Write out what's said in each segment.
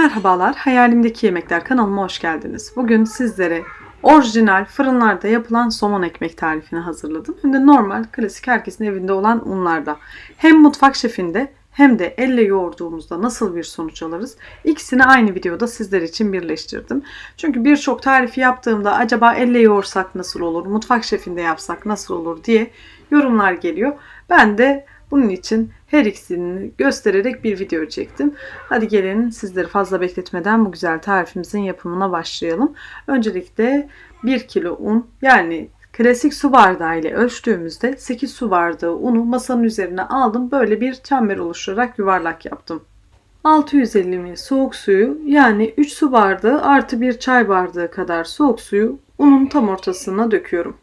Merhabalar, Hayalimdeki Yemekler kanalıma hoş geldiniz. Bugün sizlere orijinal fırınlarda yapılan somon ekmek tarifini hazırladım. Hem de normal, klasik herkesin evinde olan unlarda. Hem mutfak şefinde hem de elle yoğurduğumuzda nasıl bir sonuç alırız? İkisini aynı videoda sizler için birleştirdim. Çünkü birçok tarifi yaptığımda acaba elle yoğursak nasıl olur, mutfak şefinde yapsak nasıl olur diye yorumlar geliyor. Ben de bunun için her ikisini göstererek bir video çektim. Hadi gelin sizleri fazla bekletmeden bu güzel tarifimizin yapımına başlayalım. Öncelikle 1 kilo un yani klasik su bardağı ile ölçtüğümüzde 8 su bardağı unu masanın üzerine aldım. Böyle bir çember oluşturarak yuvarlak yaptım. 650 ml soğuk suyu yani 3 su bardağı artı 1 çay bardağı kadar soğuk suyu unun tam ortasına döküyorum.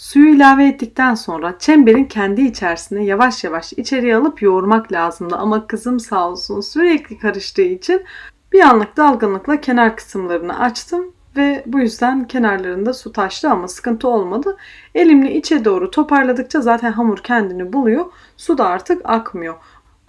Suyu ilave ettikten sonra çemberin kendi içerisine yavaş yavaş içeriye alıp yoğurmak lazımdı. Ama kızım sağ olsun sürekli karıştığı için bir anlık dalgınlıkla kenar kısımlarını açtım ve bu yüzden kenarlarında su taştı ama sıkıntı olmadı. Elimle içe doğru toparladıkça zaten hamur kendini buluyor. Su da artık akmıyor.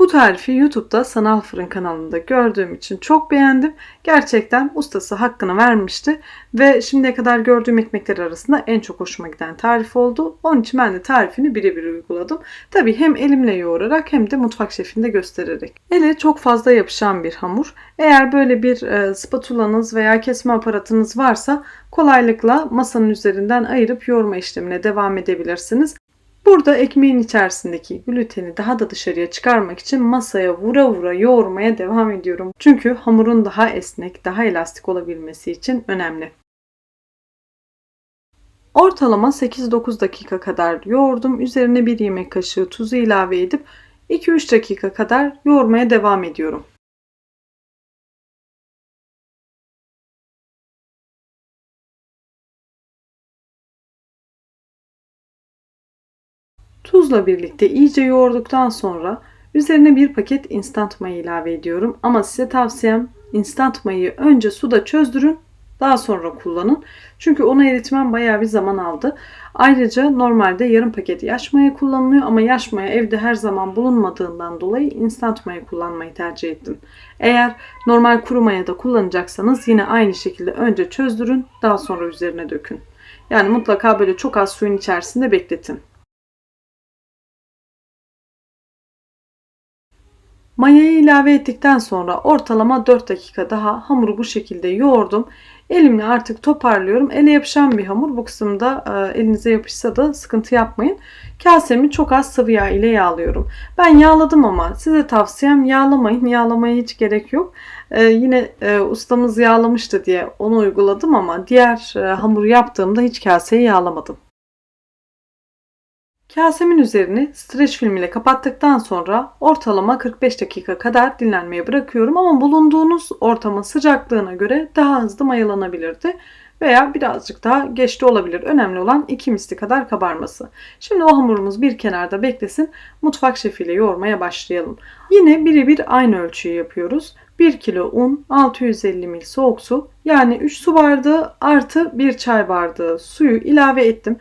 Bu tarifi YouTube'da Sanal Fırın kanalında gördüğüm için çok beğendim. Gerçekten ustası hakkını vermişti ve şimdiye kadar gördüğüm ekmekler arasında en çok hoşuma giden tarif oldu. Onun için ben de tarifini birebir uyguladım. Tabii hem elimle yoğurarak hem de mutfak şefinde göstererek. Ele çok fazla yapışan bir hamur. Eğer böyle bir e, spatulanız veya kesme aparatınız varsa kolaylıkla masanın üzerinden ayırıp yoğurma işlemine devam edebilirsiniz. Burada ekmeğin içerisindeki gluteni daha da dışarıya çıkarmak için masaya vura vura yoğurmaya devam ediyorum. Çünkü hamurun daha esnek, daha elastik olabilmesi için önemli. Ortalama 8-9 dakika kadar yoğurdum. Üzerine bir yemek kaşığı tuzu ilave edip 2-3 dakika kadar yoğurmaya devam ediyorum. Tuzla birlikte iyice yoğurduktan sonra üzerine bir paket instant maya ilave ediyorum. Ama size tavsiyem instant mayayı önce suda çözdürün daha sonra kullanın. Çünkü onu eritmem bayağı bir zaman aldı. Ayrıca normalde yarım paket yaş maya kullanılıyor ama yaş maya evde her zaman bulunmadığından dolayı instant maya kullanmayı tercih ettim. Eğer normal kuru maya da kullanacaksanız yine aynı şekilde önce çözdürün daha sonra üzerine dökün. Yani mutlaka böyle çok az suyun içerisinde bekletin. Mayayı ilave ettikten sonra ortalama 4 dakika daha hamuru bu şekilde yoğurdum. Elimle artık toparlıyorum. Ele yapışan bir hamur. Bu kısımda e, elinize yapışsa da sıkıntı yapmayın. Kasemi çok az sıvı yağ ile yağlıyorum. Ben yağladım ama size tavsiyem yağlamayın. Yağlamaya hiç gerek yok. E, yine e, ustamız yağlamıştı diye onu uyguladım ama diğer hamuru yaptığımda hiç kaseyi yağlamadım. Kasemin üzerini streç film ile kapattıktan sonra ortalama 45 dakika kadar dinlenmeye bırakıyorum ama bulunduğunuz ortamın sıcaklığına göre daha hızlı mayalanabilirdi veya birazcık daha geç de olabilir. Önemli olan iki misli kadar kabarması. Şimdi o hamurumuz bir kenarda beklesin. Mutfak şefiyle yoğurmaya başlayalım. Yine birebir aynı ölçüyü yapıyoruz. 1 kilo un, 650 ml soğuk su yani 3 su bardağı artı 1 çay bardağı suyu ilave ettim.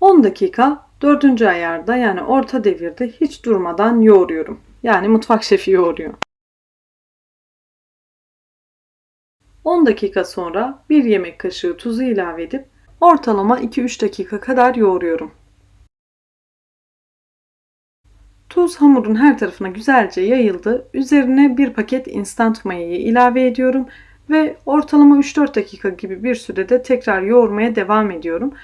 10 dakika Dördüncü ayarda yani orta devirde hiç durmadan yoğuruyorum. Yani mutfak şefi yoğuruyor. 10 dakika sonra bir yemek kaşığı tuzu ilave edip ortalama 2-3 dakika kadar yoğuruyorum. Tuz hamurun her tarafına güzelce yayıldı. Üzerine bir paket instant mayayı ilave ediyorum ve ortalama 3-4 dakika gibi bir sürede tekrar yoğurmaya devam ediyorum.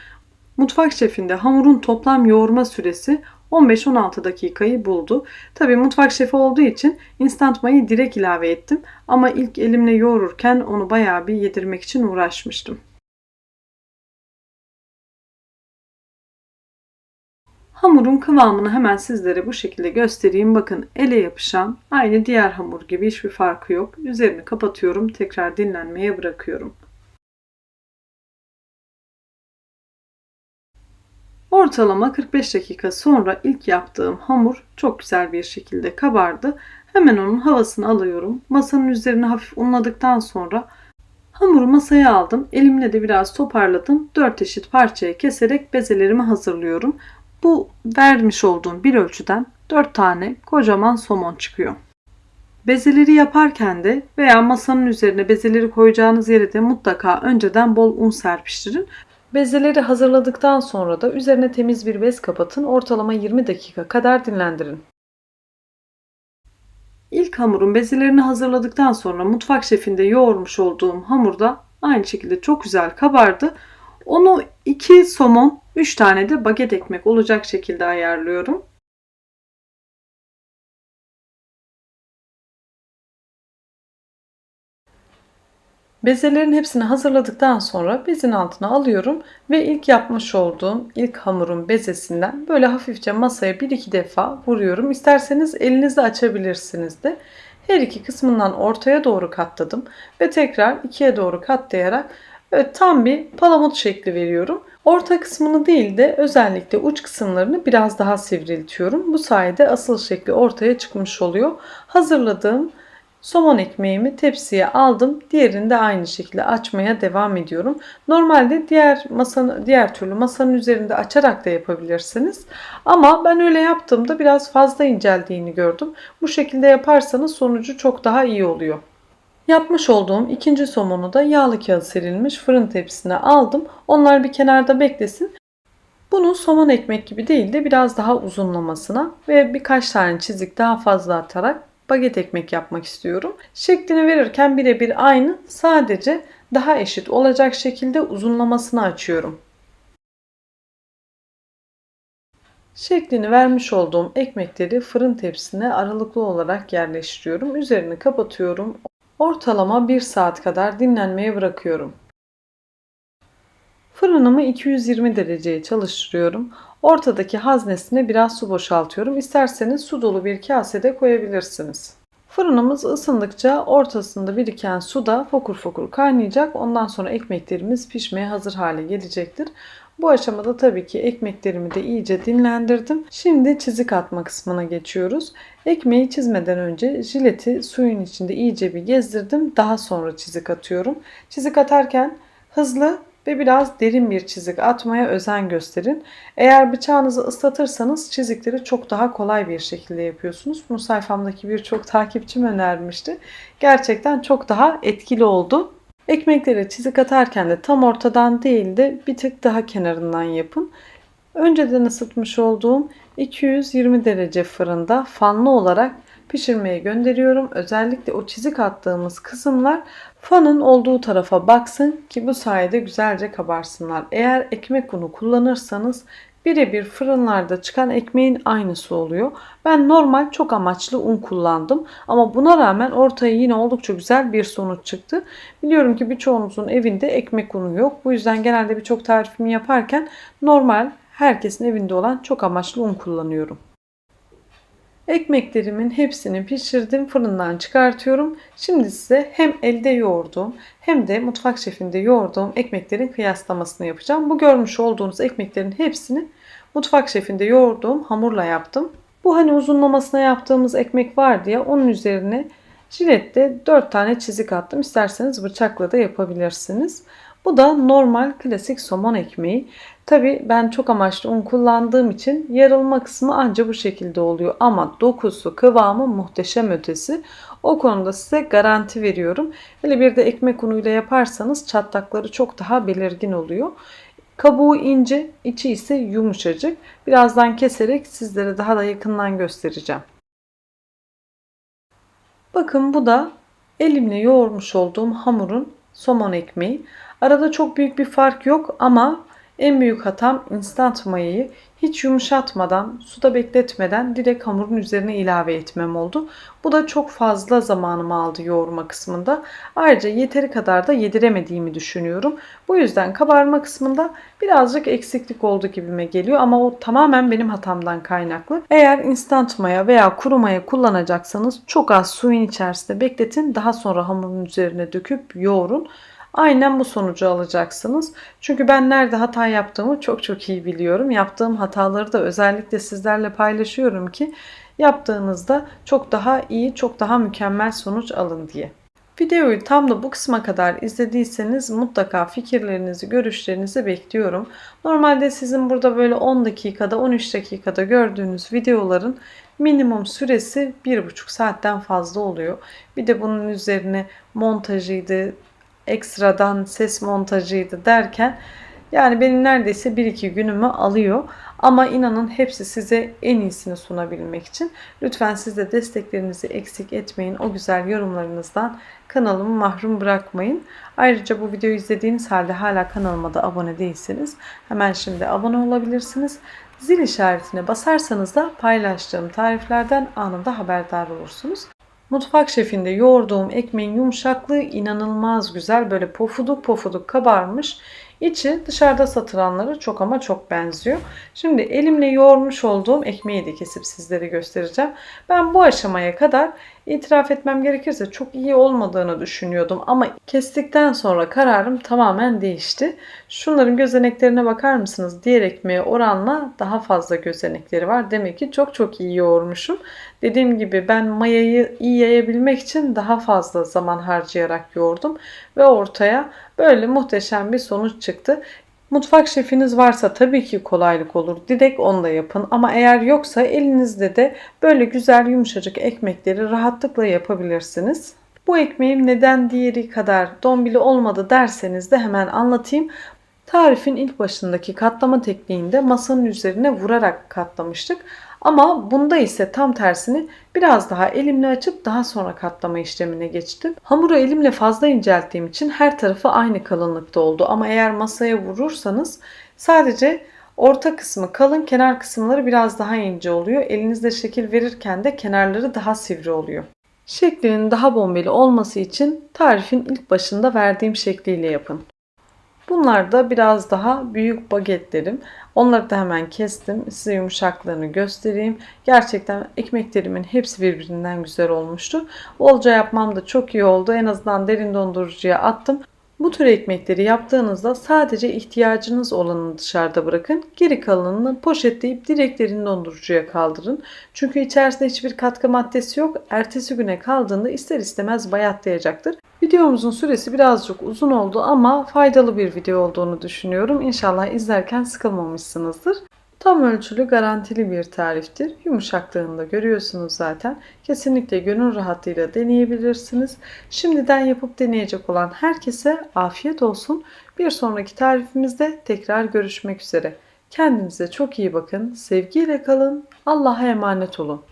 Mutfak şefinde hamurun toplam yoğurma süresi 15-16 dakikayı buldu. Tabi mutfak şefi olduğu için instant mayı direkt ilave ettim. Ama ilk elimle yoğururken onu bayağı bir yedirmek için uğraşmıştım. Hamurun kıvamını hemen sizlere bu şekilde göstereyim. Bakın ele yapışan aynı diğer hamur gibi hiçbir farkı yok. Üzerini kapatıyorum. Tekrar dinlenmeye bırakıyorum. Ortalama 45 dakika sonra ilk yaptığım hamur çok güzel bir şekilde kabardı. Hemen onun havasını alıyorum. Masanın üzerine hafif unladıktan sonra hamuru masaya aldım. Elimle de biraz toparladım. 4 eşit parçaya keserek bezelerimi hazırlıyorum. Bu vermiş olduğum bir ölçüden 4 tane kocaman somon çıkıyor. Bezeleri yaparken de veya masanın üzerine bezeleri koyacağınız yere de mutlaka önceden bol un serpiştirin. Bezeleri hazırladıktan sonra da üzerine temiz bir bez kapatın. Ortalama 20 dakika kadar dinlendirin. İlk hamurun bezelerini hazırladıktan sonra mutfak şefinde yoğurmuş olduğum hamurda aynı şekilde çok güzel kabardı. Onu 2 somon, 3 tane de baget ekmek olacak şekilde ayarlıyorum. Bezelerin hepsini hazırladıktan sonra bezin altına alıyorum ve ilk yapmış olduğum ilk hamurun bezesinden böyle hafifçe masaya bir iki defa vuruyorum. İsterseniz elinizle açabilirsiniz de. Her iki kısmından ortaya doğru katladım ve tekrar ikiye doğru katlayarak tam bir palamut şekli veriyorum. Orta kısmını değil de özellikle uç kısımlarını biraz daha sivriltiyorum. Bu sayede asıl şekli ortaya çıkmış oluyor. Hazırladığım Somon ekmeğimi tepsiye aldım. Diğerini de aynı şekilde açmaya devam ediyorum. Normalde diğer masanın diğer türlü masanın üzerinde açarak da yapabilirsiniz. Ama ben öyle yaptığımda biraz fazla inceldiğini gördüm. Bu şekilde yaparsanız sonucu çok daha iyi oluyor. Yapmış olduğum ikinci somonu da yağlı kağıt serilmiş fırın tepsisine aldım. Onlar bir kenarda beklesin. Bunu somon ekmek gibi değil de biraz daha uzunlamasına ve birkaç tane çizik daha fazla atarak baget ekmek yapmak istiyorum. Şeklini verirken birebir aynı sadece daha eşit olacak şekilde uzunlamasını açıyorum. Şeklini vermiş olduğum ekmekleri fırın tepsisine aralıklı olarak yerleştiriyorum. Üzerini kapatıyorum. Ortalama 1 saat kadar dinlenmeye bırakıyorum. Fırınımı 220 dereceye çalıştırıyorum. Ortadaki haznesine biraz su boşaltıyorum. İsterseniz su dolu bir kasede koyabilirsiniz. Fırınımız ısındıkça ortasında biriken su da fokur fokur kaynayacak. Ondan sonra ekmeklerimiz pişmeye hazır hale gelecektir. Bu aşamada tabii ki ekmeklerimi de iyice dinlendirdim. Şimdi çizik atma kısmına geçiyoruz. Ekmeği çizmeden önce jileti suyun içinde iyice bir gezdirdim. Daha sonra çizik atıyorum. Çizik atarken hızlı ve biraz derin bir çizik atmaya özen gösterin. Eğer bıçağınızı ıslatırsanız çizikleri çok daha kolay bir şekilde yapıyorsunuz. Bunu sayfamdaki birçok takipçim önermişti. Gerçekten çok daha etkili oldu. Ekmeklere çizik atarken de tam ortadan değil de bir tık daha kenarından yapın. Önceden ısıtmış olduğum 220 derece fırında fanlı olarak pişirmeye gönderiyorum. Özellikle o çizik attığımız kısımlar fanın olduğu tarafa baksın ki bu sayede güzelce kabarsınlar. Eğer ekmek unu kullanırsanız birebir fırınlarda çıkan ekmeğin aynısı oluyor. Ben normal çok amaçlı un kullandım ama buna rağmen ortaya yine oldukça güzel bir sonuç çıktı. Biliyorum ki birçoğunuzun evinde ekmek unu yok. Bu yüzden genelde birçok tarifimi yaparken normal herkesin evinde olan çok amaçlı un kullanıyorum. Ekmeklerimin hepsini pişirdim, fırından çıkartıyorum. Şimdi size hem elde yoğurduğum hem de mutfak şefinde yoğurduğum ekmeklerin kıyaslamasını yapacağım. Bu görmüş olduğunuz ekmeklerin hepsini mutfak şefinde yoğurduğum hamurla yaptım. Bu hani uzunlamasına yaptığımız ekmek var diye onun üzerine jilette 4 tane çizik attım. İsterseniz bıçakla da yapabilirsiniz. Bu da normal klasik somon ekmeği. Tabi ben çok amaçlı un kullandığım için yarılma kısmı anca bu şekilde oluyor. Ama dokusu, kıvamı muhteşem ötesi. O konuda size garanti veriyorum. Hele bir de ekmek unuyla yaparsanız çatlakları çok daha belirgin oluyor. Kabuğu ince, içi ise yumuşacık. Birazdan keserek sizlere daha da yakından göstereceğim. Bakın bu da elimle yoğurmuş olduğum hamurun somon ekmeği. Arada çok büyük bir fark yok ama en büyük hatam instant mayayı hiç yumuşatmadan, suda bekletmeden direkt hamurun üzerine ilave etmem oldu. Bu da çok fazla zamanımı aldı yoğurma kısmında. Ayrıca yeteri kadar da yediremediğimi düşünüyorum. Bu yüzden kabarma kısmında birazcık eksiklik oldu gibime geliyor ama o tamamen benim hatamdan kaynaklı. Eğer instant maya veya kuru maya kullanacaksanız çok az suyun içerisinde bekletin. Daha sonra hamurun üzerine döküp yoğurun. Aynen bu sonucu alacaksınız. Çünkü ben nerede hata yaptığımı çok çok iyi biliyorum. Yaptığım hataları da özellikle sizlerle paylaşıyorum ki yaptığınızda çok daha iyi, çok daha mükemmel sonuç alın diye. Videoyu tam da bu kısma kadar izlediyseniz mutlaka fikirlerinizi, görüşlerinizi bekliyorum. Normalde sizin burada böyle 10 dakikada, 13 dakikada gördüğünüz videoların minimum süresi 1,5 saatten fazla oluyor. Bir de bunun üzerine montajıydı, ekstradan ses montajıydı derken yani benim neredeyse 1-2 günümü alıyor. Ama inanın hepsi size en iyisini sunabilmek için. Lütfen siz de desteklerinizi eksik etmeyin. O güzel yorumlarınızdan kanalımı mahrum bırakmayın. Ayrıca bu videoyu izlediğiniz halde hala kanalıma da abone değilseniz hemen şimdi abone olabilirsiniz. Zil işaretine basarsanız da paylaştığım tariflerden anında haberdar olursunuz. Mutfak şefinde yoğurduğum ekmeğin yumuşaklığı inanılmaz güzel. Böyle pofuduk pofuduk kabarmış. İçi dışarıda satılanlara çok ama çok benziyor. Şimdi elimle yoğurmuş olduğum ekmeği de kesip sizlere göstereceğim. Ben bu aşamaya kadar itiraf etmem gerekirse çok iyi olmadığını düşünüyordum. Ama kestikten sonra kararım tamamen değişti. Şunların gözeneklerine bakar mısınız? Diğer ekmeğe oranla daha fazla gözenekleri var. Demek ki çok çok iyi yoğurmuşum. Dediğim gibi ben mayayı iyi yayabilmek için daha fazla zaman harcayarak yoğurdum. Ve ortaya böyle muhteşem bir sonuç çıktı. Mutfak şefiniz varsa tabii ki kolaylık olur. Direkt onu da yapın. Ama eğer yoksa elinizde de böyle güzel yumuşacık ekmekleri rahatlıkla yapabilirsiniz. Bu ekmeğim neden diğeri kadar dombili olmadı derseniz de hemen anlatayım. Tarifin ilk başındaki katlama tekniğinde masanın üzerine vurarak katlamıştık. Ama bunda ise tam tersini biraz daha elimle açıp daha sonra katlama işlemine geçtim. Hamuru elimle fazla incelttiğim için her tarafı aynı kalınlıkta oldu. Ama eğer masaya vurursanız sadece orta kısmı kalın, kenar kısımları biraz daha ince oluyor. Elinizde şekil verirken de kenarları daha sivri oluyor. Şeklinin daha bombeli olması için tarifin ilk başında verdiğim şekliyle yapın. Bunlar da biraz daha büyük bagetlerim. Onları da hemen kestim. Size yumuşaklığını göstereyim. Gerçekten ekmeklerimin hepsi birbirinden güzel olmuştu. Bolca yapmam da çok iyi oldu. En azından derin dondurucuya attım. Bu tür ekmekleri yaptığınızda sadece ihtiyacınız olanını dışarıda bırakın. Geri kalanını poşetleyip direkt derin dondurucuya kaldırın. Çünkü içerisinde hiçbir katkı maddesi yok. Ertesi güne kaldığında ister istemez bayatlayacaktır. Videomuzun süresi birazcık uzun oldu ama faydalı bir video olduğunu düşünüyorum. İnşallah izlerken sıkılmamışsınızdır. Tam ölçülü garantili bir tariftir. Yumuşaklığını da görüyorsunuz zaten. Kesinlikle gönül rahatlığıyla deneyebilirsiniz. Şimdiden yapıp deneyecek olan herkese afiyet olsun. Bir sonraki tarifimizde tekrar görüşmek üzere. Kendinize çok iyi bakın. Sevgiyle kalın. Allah'a emanet olun.